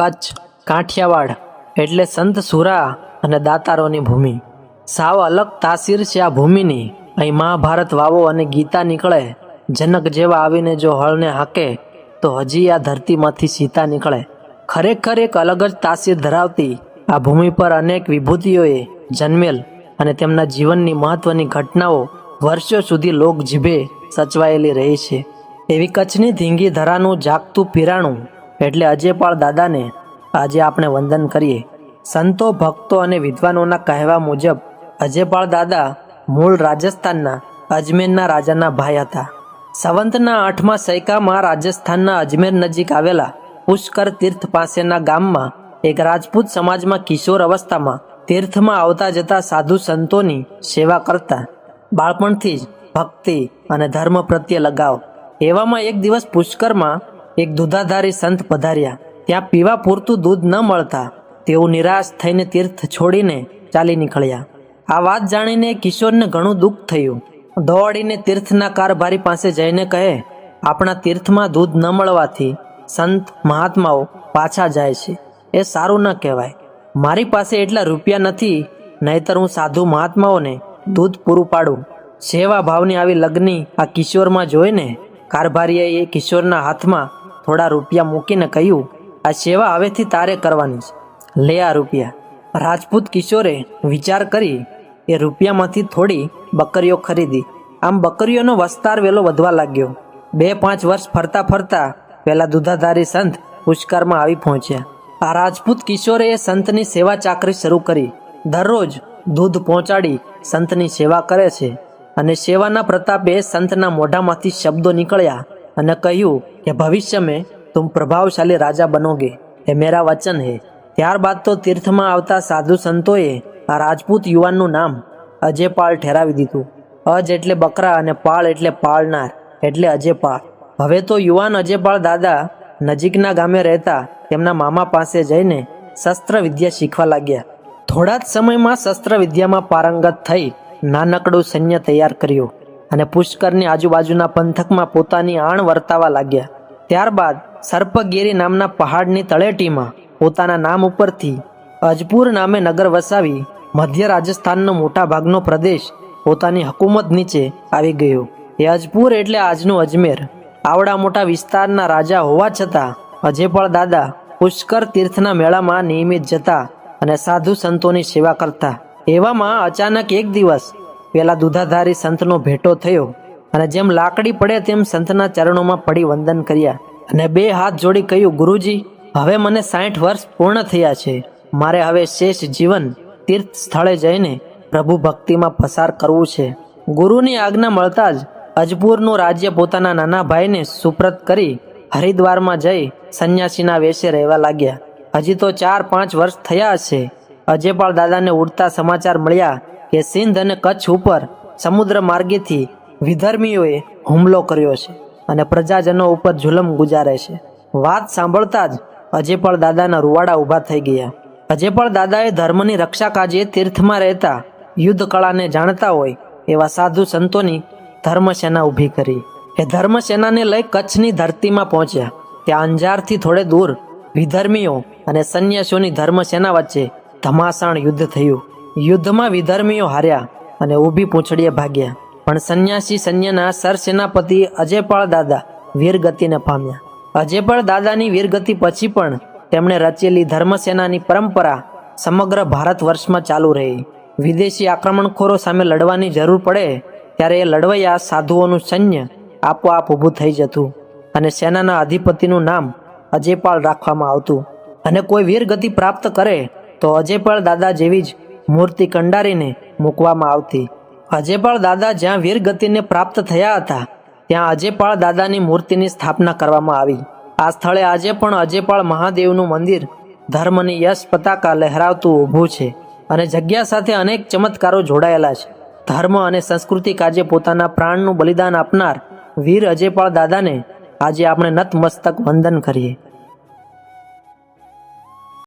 કચ્છ, કાઠિયાવાડ એટલે સંત સુરા અને દાતારોની ભૂમિ. સાવ અલગ તાસીર છે આ ભૂમિની. અહીં મહાભારત વાવો અને ગીતા નીકળે. જનક જેવા આવીને જો હળને હાકે, તો હજી આ ધરતીમાંથી સીતા નીકળે. ખરેખર એક અલગ જ તાસીર ધરાવતી આ ભૂમિ પર અનેક વિભૂતિઓએ જન્મેલ અને તેમના જીવનની મહત્વની ઘટનાઓ વર્ષો સુધી લોક જીભે સચવાયેલી રહી છે. એવી કચ્છની ધીંગી ધરાનું જાગતું પીરાણું એટલે અજયપાળ દાદાને આજે આપણે વંદન કરીએ. સંતો, ભક્તો અને વિદ્વાનોના કહેવા મુજબ અજયપાળ દાદા મૂળ રાજસ્થાનના અજમેરના રાજાના ભાઈ હતા. સંવંતના આઠમા સૈકામાં રાજસ્થાનના અજમેર નજીક આવેલા પુષ્કર તીર્થ પાસેના ગામમાં એક રાજપૂત સમાજમાં કિશોર અવસ્થામાં તીર્થમાં આવતા જતા સાધુ સંતોની સેવા કરતા. બાળપણથી જ ભક્તિ અને ધર્મ પ્રત્યે લગાવ. એવામાં એક દિવસ પુષ્કરમાં એક દૂધાધારી સંત પધાર્યા. ત્યાં પીવા પૂરતું દૂધ ન મળતા તેઓ નિરાશ થઈને તીર્થ છોડીને ચાલી નીકળ્યા. આ વાત જાણીને કિશોરને ઘણું દુઃખ થયું. દોડીને તીર્થના કારભારી પાસે જઈને કહે, આપણા તીર્થમાં દૂધ ન મળવાથી સંત મહાત્માઓ પાછા જાય છે. એ સારું ન કહેવાય. મારી પાસે એટલા રૂપિયા નથી, નહીતર હું સાધુ મહાત્માઓને દૂધ પૂરું પાડું. સેવા ભાવની આવી લગ્ની આ કિશોરમાં જોઈને કારભારીએ એ કિશોરના હાથમાં થોડા રૂપિયા મૂકીને કહ્યું, આ સેવા હવેથી તારે કરવાની છે. લે આ રૂપિયા. રાજપૂત કિશોરે વિચાર કરી, એ રૂપિયામાંથી થોડી બકરીઓ ખરીદી. આમ બકરીઓનો વસ્તાર વેલો વધવા લાગ્યો. બે પાંચ વર્ષ ફરતા ફરતા પહેલાં દુધાધારી સંત પુષ્કરમાં આવી પહોંચ્યા. આ રાજપૂત કિશોરે એ સંતની સેવા ચાકરી શરૂ કરી. દરરોજ દૂધ પહોંચાડી સંતની સેવા કરે છે અને સેવાના પ્રતાપે સંતના મોઢામાંથી શબ્દો નીકળ્યા અને કહ્યું કે, ભવિષ્ય મેં તુમ પ્રભાવશાળી રાજા બનોગે. એ મેરા વચન હે. ત્યારબાદ તો તીર્થમાં આવતા સાધુ સંતોએ આ રાજપૂત યુવાનનું નામ અજયપાળ ઠેરાવી દીધું. અજ એટલે બકરા અને પાળ એટલે પાળનાર, એટલે અજયપાળ. હવે તો યુવાન અજયપાળ દાદા નજીકના ગામે રહેતા તેમના મામા પાસે જઈને શસ્ત્ર વિદ્યા શીખવા લાગ્યા. થોડા જ સમયમાં શસ્ત્ર વિદ્યામાં પારંગત થઈ નાનકડું સૈન્ય તૈયાર કર્યું. અને પુષ્કરની આજુબાજુના પંથકમાં પોતાની આણ વર્તાવા લાગ્યા. ત્યારબાદ સર્પગીરી નામના પહાડની તળેટીમાં પોતાના નામ ઉપરથી અજપુર નામે નગર વસાવી મધ્ય રાજસ્થાનનો મોટા ભાગનો પ્રદેશ પોતાની હકુમત નીચે આવી ગયો. એ અજપુર એટલે આજનું અજમેર. આવડા મોટા વિસ્તારના રાજા હોવા છતાં અજયપાળ દાદા પુષ્કર તીર્થના મેળામાં નિયમિત જતા અને સાધુ સંતોની સેવા કરતા. એવામાં અચાનક એક દિવસ પેલા દુધાધારી સંતનો ભેટો થયો અને જેમ લાકડી પડે તેમ સંતના ચરણોમાં પડી વંદન કર્યા. અને બે હાથ જોડી કહ્યું, ગુરુજી, હવે મને સાઠ વર્ષ પૂર્ણ થયા છે. મારે હવે શેષ જીવન તીર્થ સ્થળે જઈને પ્રભુ ભક્તિમાં પસાર કરવું છે. ગુરુની આજ્ઞા મળતા જ અજપુરનું રાજ્ય પોતાના નાના ભાઈને સુપ્રત કરી હરિદ્વારમાં જઈ સંન્યાસીના વેશે રહેવા લાગ્યા. હજી તો ચાર પાંચ વર્ષ થયા હશે. અજયપાળ દાદાને ઉડતા સમાચાર મળ્યા કે સિંધ અને કચ્છ ઉપર સમુદ્ર માર્ગેથી વિધર્મીઓએ હુમલો કર્યો છે અને પ્રજાજનો ઉપર જુલમ ગુજારે છે. વાત સાંભળતા જ અજયપાળ દાદાના રૂવાડા ઊભા થઈ ગયા. અજયપાળ દાદાએ ધર્મની રક્ષા કાજે તીર્થમાં રહેતા યુદ્ધ કળાને જાણતા હોય એવા સાધુ સંતોની ધર્મસેના ઊભી કરી. એ ધર્મસેનાને લઈ કચ્છની ધરતીમાં પહોંચ્યા. ત્યાં અંજારથી થોડે દૂર વિધર્મીઓ અને સંન્યાસીઓની ધર્મસેના વચ્ચે ધમાસાણ યુદ્ધ થયું. યુદ્ધમાં વિધર્મીઓ હાર્યા અને ઊભી પૂંછડીએ ભાગ્યા. પણ સંન્યાસી સૈન્યના સરસેનાપતિ અજયપાળ દાદા વીરગતિને પામ્યા. અજયપાળ દાદાની વીરગતિ પછી પણ તેમણે રચેલી ધર્મસેનાની પરંપરા સમગ્ર ભારત વર્ષમાં ચાલુ રહી. વિદેશી આક્રમણખોરો સામે લડવાની જરૂર પડે ત્યારે એ લડવૈયા સાધુઓનું સૈન્ય આપોઆપ ઊભું થઈ જતું અને સેનાના અધિપતિનું નામ અજયપાળ રાખવામાં આવતું. અને કોઈ વીરગતિ પ્રાપ્ત કરે તો અજયપાળ દાદા જેવી જ મૂર્તિ કંડારીને મૂકવામાં આવતી. અજયપાળ દાદા જ્યાં વીરગતિને પ્રાપ્ત થયા હતા, ત્યાં અજયપાળ દાદાની મૂર્તિની સ્થાપના કરવામાં આવી. આ સ્થળે આજે પણ અજયપાળ મહાદેવનું મંદિર, ધર્મની યશ પતાકા લહેરાવતું ઊભું છે અને જગ્યા સાથે અનેક ચમત્કારો જોડાયેલા છે. ધર્મ અને સંસ્કૃતિ કાજે પોતાના પ્રાણનું બલિદાન આપનાર વીર અજયપાળ દાદાને આજે આપણે નતમસ્તક વંદન કરીએ.